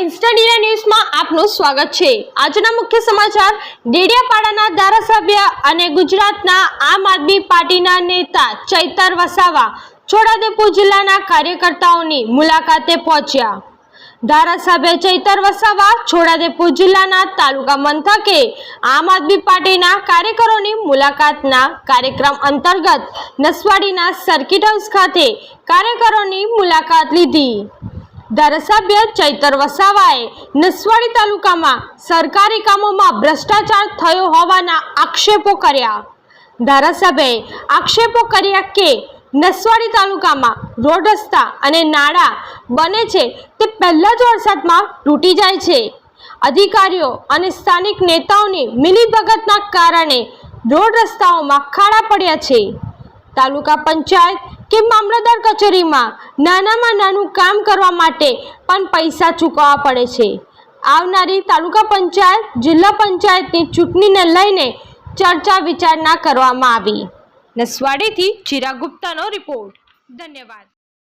ઇન્સ્ટન્ડિયા ન્યૂઝમાં આપનું સ્વાગત છે. આજના મુખ્ય સમાચાર, ડેડિયાપાડાના ધારાસભ્ય અને ગુજરાતના આમ આદમી પાર્ટીના નેતા ચૈતર વસાવા છોટાઉદેપુર જિલ્લાના કાર્યકર્તાઓની મુલાકાતે પહોંચ્યા. ધારાસભ્ય ચૈતર વસાવા છોટાઉદેપુર જિલ્લાના તાલુકા મથકે આમ આદમી પાર્ટીના કાર્યકરોની મુલાકાતના કાર્યક્રમ અંતર્ગત નસવાડીના સર્કિટ હાઉસ ખાતે કાર્યકરોની મુલાકાત લીધી. ધારાસભ્ય ચૈતર વસાવાએ નસવાડી તાલુકામાં સરકારી કામોમાં ભ્રષ્ટાચાર થયો હોવાના આક્ષેપો કર્યા. ધારાસભ્યએ આક્ષેપો કર્યા કે નસવાડી તાલુકામાં રોડ રસ્તા અને નાળા બને છે તે પહેલાં જ વરસાદમાં તૂટી જાય છે. અધિકારીઓ અને સ્થાનિક નેતાઓની મિલીભગતના કારણે રોડ રસ્તાઓમાં ખાડા પડ્યા છે. તાલુકા પંચાયત કે મામલતદાર કચેરીમાં નાનામાં નાનું કામ કરવા માટે પણ પૈસા ચૂકવવા પડે છે. આવનારી તાલુકા પંચાયત, જિલ્લા પંચાયતની ચૂંટણીને લઈને ચર્ચા વિચારણા કરવામાં આવી. નસવાડીથી ચિરાગ ગુપ્તાનો રિપોર્ટ. ધન્યવાદ.